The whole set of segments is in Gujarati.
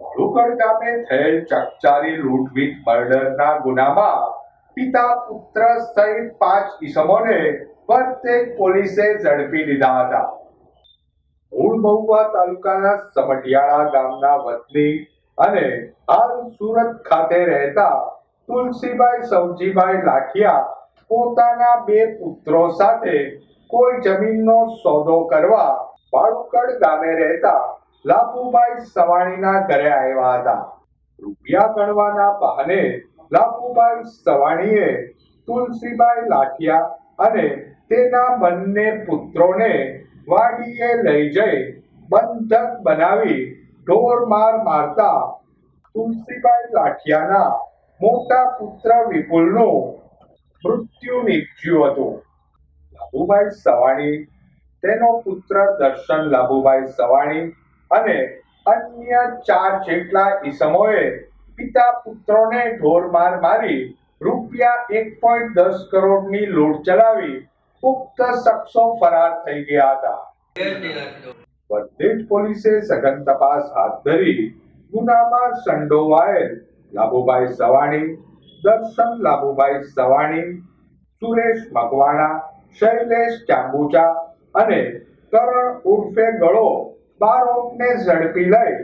ભાલુકડ ગામે થયેલ ચકચારી લૂંટવીટ મર્ડરના ગુનામાં પિતા પુત્ર સહિત પાંચ ઈસમોને પ્રત્યેક પોલીસે ઝડપી લીધા હતા. મૂળ મહુવા તાલુકાના સમટિયાળા ગામના વતની અને હાલ સુરત ખાતે રહેતા તુલસીભાઈ સવજીભાઈ લાઠિયા પોતાના બે પુત્રો સાથે કોઈ જમીનનો સોદો કરવા વાળુકડ ગામે રહેતા લાભુભાઈ સવાણીના ઘરે આવ્યા હતા. રૂપિયા ગણવાના બહાને લાપુભાઈ સવાણીએ તુલસીબાઈ લાઠિયા અને તેના બંને પુત્રોને વાડીએ લઈ જઈ બંધક બનાવી ઢોર માર મારતા તુલસીભાઈ લાઠિયાના મોટા પુત્ર વિપુલનું મૃત્યુ નીપજ્યું હતું. લાભુભાઈ સવાણી, તેનો પુત્ર દર્શન લાભુભાઈ સવાણી અને અન્ય ચાર જેટલા ઈસમોએ પિતા પુત્રોને ઢોર માર રૂપિયા એક પોઈન્ટ દસ કરોડની લૂંટ ચલાવી પુખ્ત શખ્સો ફરાર થઈ ગયા હતા. વર્ધેજ પોલીસે સઘન તપાસ હાથ ધરી ગુનામાં સંડોવાયેલ લાભુભાઈ સવાણી, દર્શન લાભુભાઈ સવાણી, સુરેશ મકવાણા, શૈલેષ ચાંબુચા અને કરણ ઉર્ફે ગળો બારોટને ઝડપી લઈ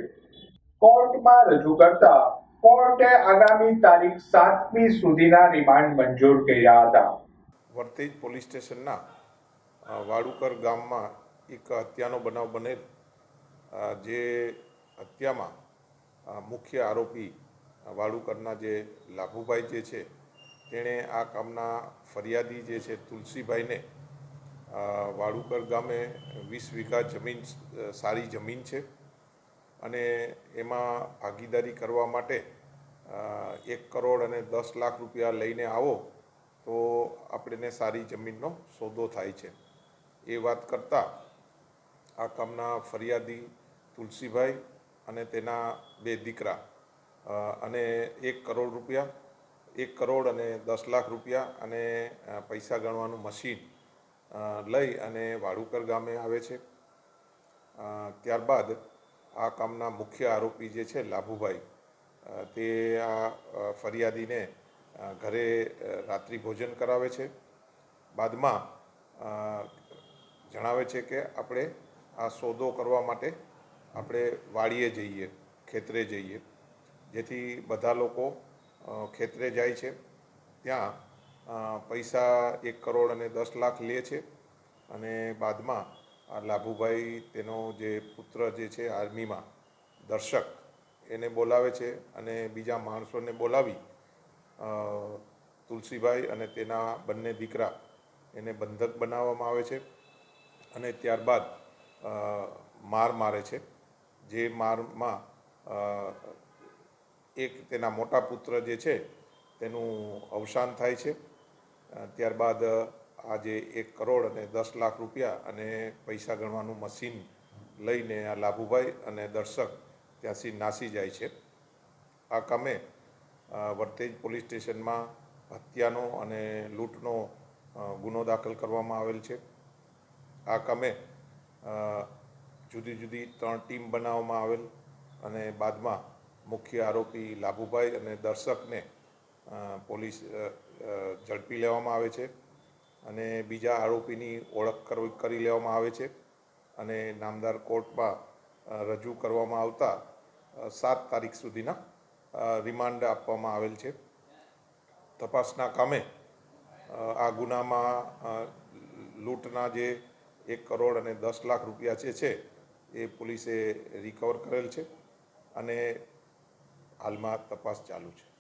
કોર્ટમાં રજૂ કરતા કોર્ટે આગામી તારીખ સાતમી સુધીના રિમાન્ડ મંજૂર કર્યા હતા. વર્તેજ પોલીસ સ્ટેશનના વાડુકર ગામમાં એક હત્યાનો બનાવ બનેલ. જે હત્યામાં મુખ્ય આરોપી વાડુકરના જે લાભુભાઈ જે છે, તેણે આ કામના ફરિયાદી જે છે તુલસીભાઈને અ, વાડુકર ગામે વીસ વીઘા જમીન સારી જમીન છે. અને એમાં ભાગીદારી કરવા માટે એક કરોડ અને દસ લાખ રૂપિયા લઈને આવો તો આપણને સારી જમીનનો સોદો થાય છે. એ વાત કરતાં આ કામના ફરિયાદી તુલસીભાઈ અને તેના બે દીકરા અને એક કરોડ રૂપિયા એક કરોડ અને દસ લાખ રૂપિયા અને પૈસા ગણવાનું મશીન લઈ અને વાડુકર ગામે આવે છે. ત્યારબાદ આ કામના મુખ્ય આરોપી જે છે લાભુભાઈ તે આ ફરિયાદીને ઘરે રાત્રિ ભોજન કરાવે છે. બાદમાં જણાવે છે કે આપણે આ સોદો કરવા માટે આપણે વાડીએ જઈએ, ખેતરે જઈએ. જેથી બધા લોકો ખેતરે જાય છે. ત્યાં પૈસા એક કરોડ અને દસ લાખ લે છે. અને બાદમાં આ લાભુભાઈ તેનો જે પુત્ર જે છે આર્મીમાં દર્શક, એને બોલાવે છે અને બીજા માણસોને બોલાવી તુલસીભાઈ અને તેના બંને દીકરા એને બંધક બનાવવામાં આવે છે અને ત્યારબાદ માર મારે છે. જે મારમાં એક તેના મોટા પુત્ર જે છે તેનું અવસાન થાય છે. ત્યારબાદ આજે એક કરોડ અને દસ લાખ રૂપિયા અને પૈસા ગણવાનું મશીન લઈને આ લાભુભાઈ અને દર્શક ત્યાંથી નાસી જાય છે. આ કામે વર્તેજ પોલીસ સ્ટેશનમાં હત્યાનો અને લૂંટનો ગુનો દાખલ કરવામાં આવેલ છે. આ કામે જુદી જુદી ત્રણ ટીમ બનાવવામાં આવેલ અને બાદમાં મુખ્ય આરોપી લાભુભાઈ અને દર્શકને પોલીસ ઝડપી લેવામાં આવે છે અને બીજા આરોપીની ઓળખ કરી લેવામાં આવે છે અને નામદાર કોર્ટમાં રજૂ કરવામાં આવતા સાત તારીખ સુધીના રિમાન્ડ આપવામાં આવેલ છે. તપાસના કામે આ ગુનામાં લૂંટના જે એક કરોડ અને દસ લાખ રૂપિયા જે છે, એ પોલીસે રિકવર કરેલ છે અને હાલમાં તપાસ ચાલુ છે.